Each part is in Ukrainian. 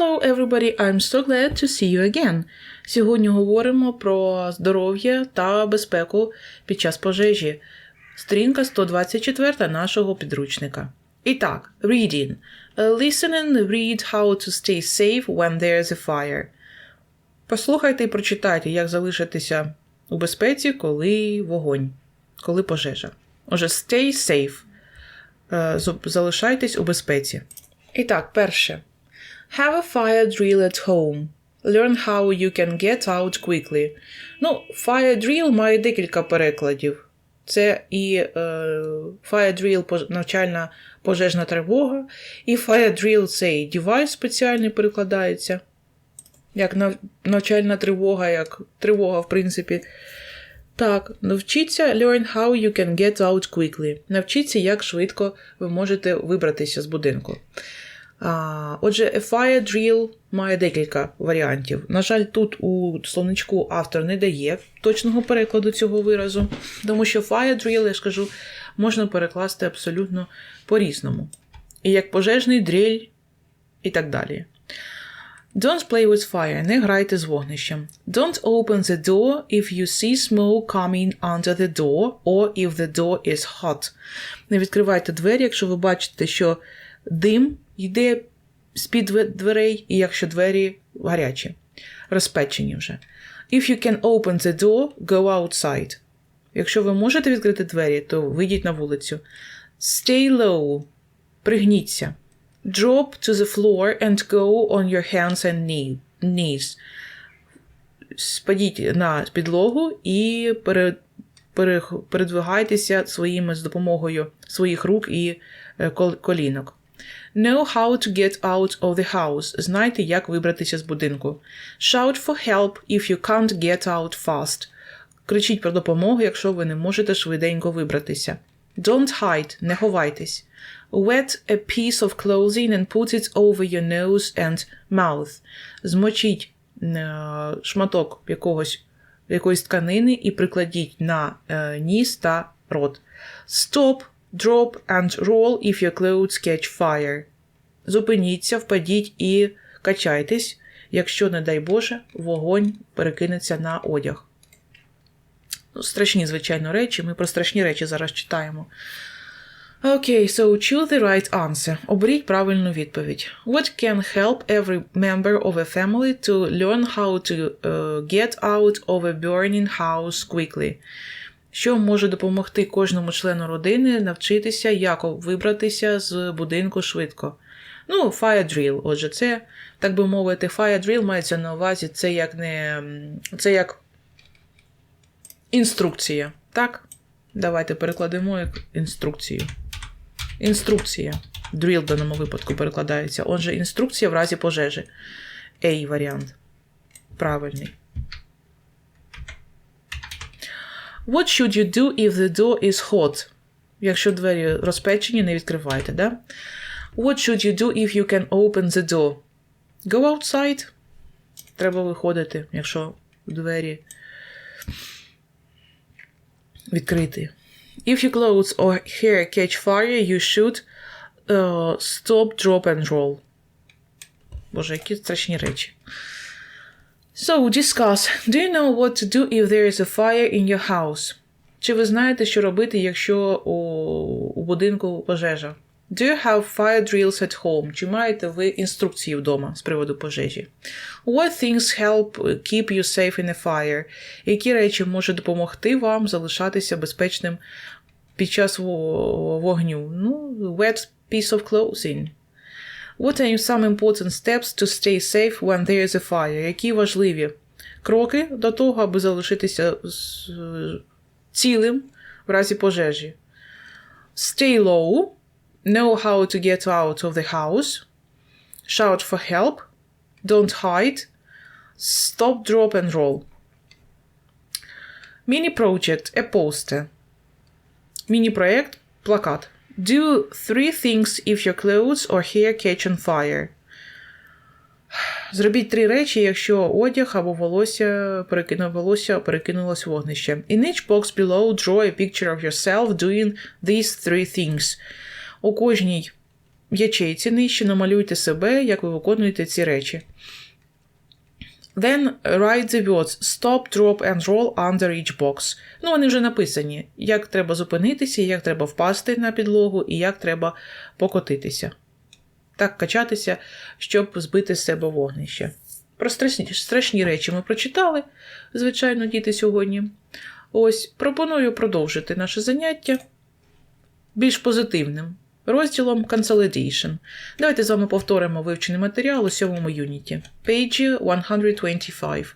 Hello everybody, I'm so glad to see you again. Сьогодні говоримо про здоров'я та безпеку під час пожежі. Сторінка 124 нашого підручника. І так, reading. Listen read how to stay safe when there's a fire. Послухайте і прочитайте, як залишитися у безпеці, коли вогонь, коли пожежа. Отже, stay safe. Е, Залишайтесь у безпеці. І так, перше. Have a fire drill at home. Learn how you can get out quickly. Ну, fire drill має декілька перекладів. Це і е, fire drill навчальна пожежна тривога, і fire drill це і девайс спеціальний перекладається. Як нав- навчальна тривога, як тривога, в принципі. Так, навчіться learn how you can get out quickly. Навчіться, як швидко ви можете вибратися з будинку. Отже, a fire drill має декілька варіантів. На жаль, тут у словничку автор не дає точного перекладу цього виразу, тому що fire drill, я ж кажу, можна перекласти абсолютно по-різному. І як пожежний дріль, і так далі. Don't play with fire. Не грайте з вогнищем. Don't open the door if you see smoke coming under the door or if the door is hot. Не відкривайте двері, якщо ви бачите, що дим йде з-під дверей, і якщо двері гарячі, розпечені вже. If you can open the door, go outside. Якщо ви можете відкрити двері, то вийдіть на вулицю. Stay low. Пригніться. Drop to the floor and go on your hands and knee- knees. Спадіть на підлогу і пере, пере, передвигайтеся своїми з допомогою своїх рук і е, колінок. Know how to get out of the house. Знайте, як вибратися з будинку. Shout for help if you can't get out fast. Кричіть про допомогу, якщо ви не можете швиденько вибратися. Don't hide, не ховайтесь. Wet a piece of clothing and put it over your nose and mouth. Змочіть е, шматок якогось, якоїсь тканини і прикладіть на е, ніс та рот. Stop, drop and roll if your clothes catch fire. Зупиніться, впадіть і качайтесь, якщо, не дай Боже, вогонь перекинеться на одяг. Ну, страшні, звичайно, речі. Ми про страшні речі зараз читаємо. Окей, so choose the right answer. Оберіть правильну відповідь. What can help every member of a family to learn how to uh, get out of a burning house quickly? Що може допомогти кожному члену родини навчитися, як вибратися з будинку швидко? Ну, fire drill. Отже, це, так би мовити, fire drill мається на увазі, це як не. Це як інструкція. Так? Давайте перекладемо як інструкцію. Інструкція. Drill в даному випадку перекладається. Отже, інструкція в разі пожежі. A варіант. Правильний. What should you do if the door is hot? Якщо двері розпечені, не відкривайте, да? What should you do if you can open the door? Go outside. Треба виходити, якщо двері відкриті. If your clothes or hair catch fire, you should uh, stop, drop and roll. Боже, які страшні речі. So, discuss. Do you know what to do if there is a fire in your house? Чи ви знаєте, що робити, якщо у, у будинку пожежа? Do you have fire drills at home? Чи маєте ви інструкції вдома з приводу пожежі? What things help keep you safe in a fire? Які речі можуть допомогти вам залишатися безпечним під час вогню? Ну, wet piece of clothing. What are some important steps to stay safe when there is a fire? Які важливі кроки до того, аби залишитися з- цілим в разі пожежі? Stay low. Know how to get out of the house. Shout for help. Don't hide. Stop, drop and roll. Mini project a poster. Міні-проект плакат. Do three things if your clothes or hair catch on fire. Зробіть три речі, якщо одяг або волосся перекинуло волосся перекинулось вогнище. In each box below draw a picture of yourself doing these three things. У кожній ячейці нижче намалюйте себе, як ви виконуєте ці речі. Then write the words stop, drop and roll under each box. Ну, вони вже написані. Як треба зупинитися, як треба впасти на підлогу і як треба покотитися. Так качатися, щоб збити з себе вогнище. Про страшні, страшні речі ми прочитали, звичайно, діти сьогодні. Ось пропоную продовжити наше заняття більш позитивним розділом Consolidation. Давайте з вами повторимо вивчений матеріал у сьомому юніті. Page 125.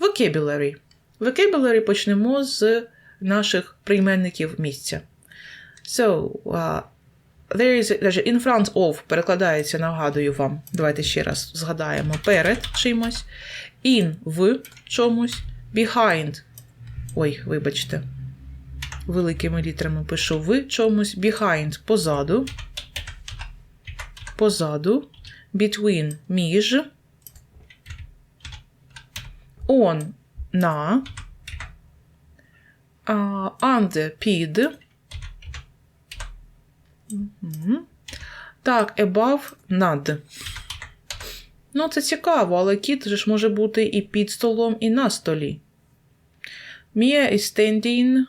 Vocabulary. Vocabulary почнемо з наших прийменників місця. So, uh, there is, даже in front of перекладається, нагадую вам. Давайте ще раз згадаємо перед чимось. In в чомусь. Behind. Ой, вибачте великими літерами пишу в чомусь. Behind позаду. Позаду. Between між. On на. Under під. Так, above над. Ну, це цікаво, але кіт же ж може бути і під столом, і на столі. Mia is standing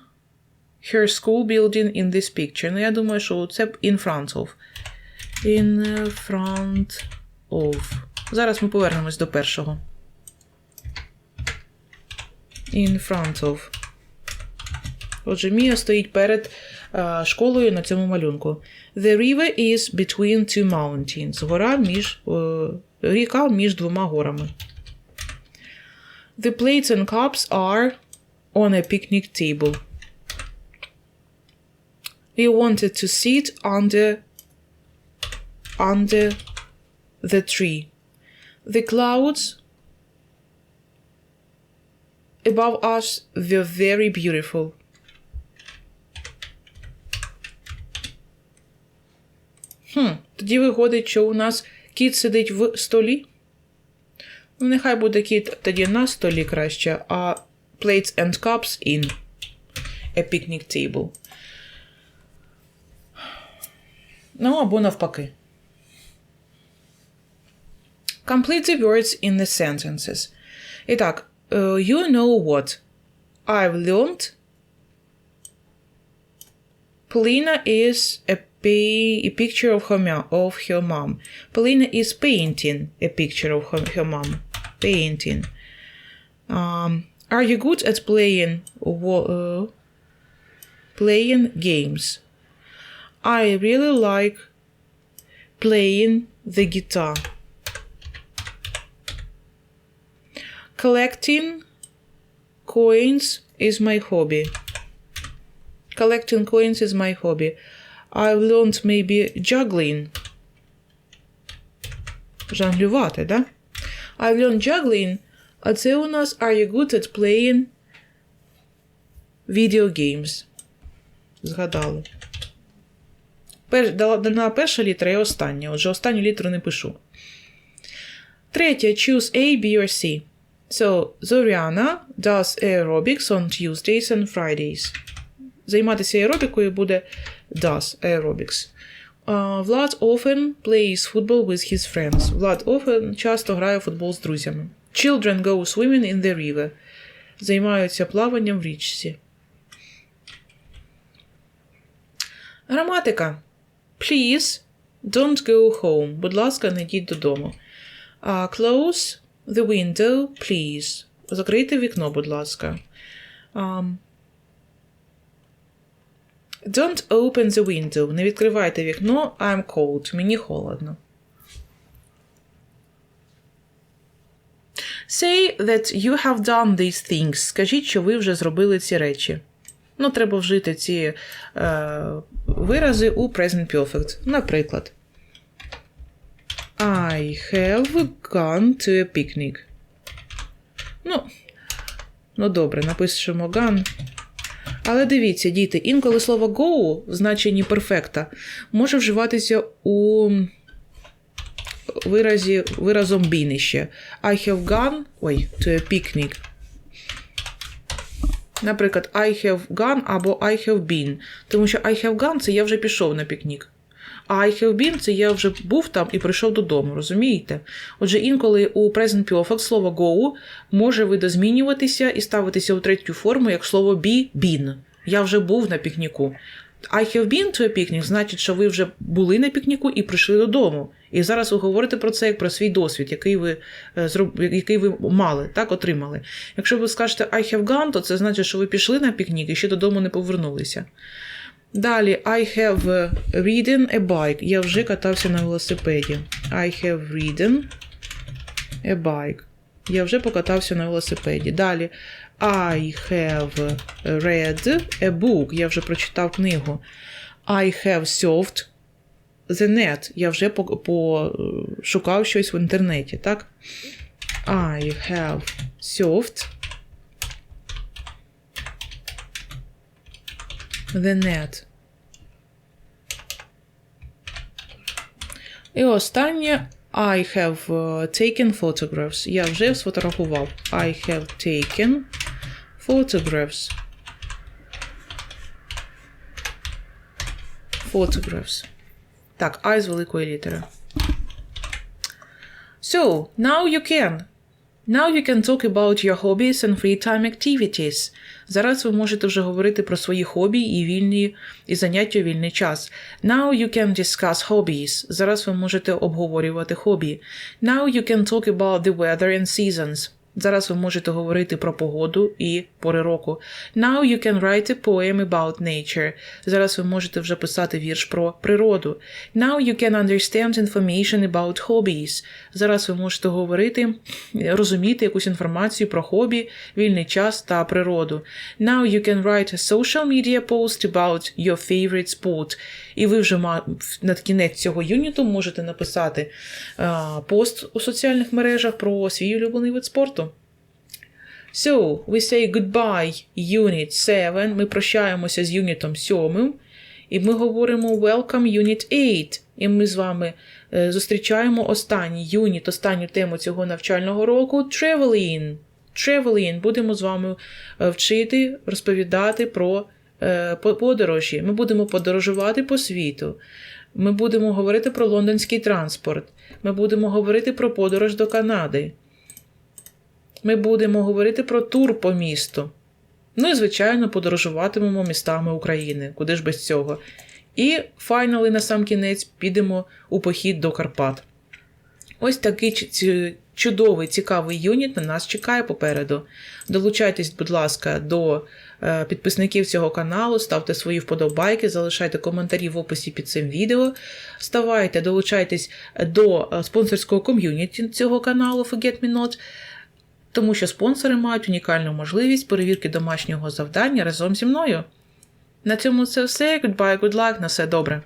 her school building in this picture. Ну, я думаю, що це in front of. In front of. Зараз ми повернемось до першого. In front of. Отже, Мія стоїть перед а, школою на цьому малюнку. The river is between two mountains. Гора між, о, ріка між двома горами. The plates and cups are on a picnic table. We wanted to sit under under the tree. The clouds above us were very beautiful. Хм, тоді виходить, що у нас кіт сидить в столі. Ну, нехай буде кіт тоді на столі краще, а plates and cups in a picnic table. Ну, або навпаки. Complete the words in the sentences. І так, uh, you know what? I've learned. Polina is a, pay, a picture of her, ma- of her mom. Polina is painting a picture of her, her mom. Painting. Um, are you good at playing wo- uh, playing games? I really like playing the guitar. Collecting coins is my hobby. Collecting coins is my hobby. I've learned maybe juggling. Жонглювати, да? I've learned juggling. А це у нас Are you good at playing video games? Згадали. Дана перша літера і остання. Отже, останню літеру не пишу. Третє. Choose A, B or C. So, Зоряна does aerobics on Tuesdays and Fridays. Займатися аеробікою буде does aerobics. Uh, Влад often plays football with his friends. Влад often часто грає в футбол з друзями. Children go swimming in the river. Займаються плаванням в річці. Граматика. Please don't go home. Будь ласка, не йдіть додому. Uh, close the window, please. Закрийте вікно, будь ласка. Um, don't open the window. Не відкривайте вікно. I'm cold. Мені холодно. Say that you have done these things. Скажіть, що ви вже зробили ці речі. Ну, треба вжити ці е, вирази у present perfect. Наприклад, I have gone to a picnic. Ну, ну добре, напишемо gone. Але дивіться, діти, інколи слово go в значенні перфекта може вживатися у виразі, виразом been ще. I have gone ой, to a picnic. Наприклад, I have gone або I have been. Тому що I have gone це я вже пішов на пікнік. А I have been це я вже був там і прийшов додому, розумієте? Отже, інколи у present perfect слово go може видозмінюватися і ставитися у третю форму як слово be been. Я вже був на пікніку. I have been to a picnic значить, що ви вже були на пікніку і прийшли додому. І зараз ви говорите про це як про свій досвід, який ви, е, який ви мали, так, отримали. Якщо ви скажете I have gone, то це значить, що ви пішли на пікнік і ще додому не повернулися. Далі, I have ridden a bike. Я вже катався на велосипеді. I have ridden a bike. Я вже покатався на велосипеді. Далі. I have read a book. Я вже прочитав книгу. I have surfed the net. Я вже по, по, е, щось в інтернеті, так? I have surfed the net. І останнє I have е, taken photographs. Я вже сфотографував. I have taken photographs. Photographs. Так, I з великої літери. So, now you can. Now you can talk about your hobbies and free time activities. Зараз ви можете вже говорити про свої хобі і вільні і заняття вільний час. Now you can discuss hobbies. Зараз ви можете обговорювати хобі. Now you can talk about the weather and seasons. Зараз ви можете говорити про погоду і пори року. Now you can write a poem about nature. Зараз ви можете вже писати вірш про природу. Now you can understand information about hobbies. Зараз ви можете говорити, розуміти якусь інформацію про хобі, вільний час та природу. Now you can write a social media post about your favorite sport. І ви вже на кінець цього юніту можете написати а, пост у соціальних мережах про свій улюблений вид спорту. So, we say goodbye, Unit 7. Ми прощаємося з юнітом 7. І ми говоримо Welcome Unit 8. І ми з вами е, зустрічаємо останній юніт, останню тему цього навчального року Traveling. Traveling. Будемо з вами е, вчити, розповідати про е, подорожі. Ми будемо подорожувати по світу. Ми будемо говорити про лондонський транспорт. Ми будемо говорити про подорож до Канади. Ми будемо говорити про тур по місту. Ну і, звичайно, подорожуватимемо містами України, куди ж без цього. І файнали на сам кінець підемо у похід до Карпат. Ось такий чудовий, цікавий юніт на нас чекає попереду. Долучайтесь, будь ласка, до е, підписників цього каналу, ставте свої вподобайки, залишайте коментарі в описі під цим відео. Ставайте, долучайтесь до е, спонсорського ком'юніті цього каналу Forget Me Not, тому що спонсори мають унікальну можливість перевірки домашнього завдання разом зі мною. На цьому це все. Goodbye, good luck, на все добре.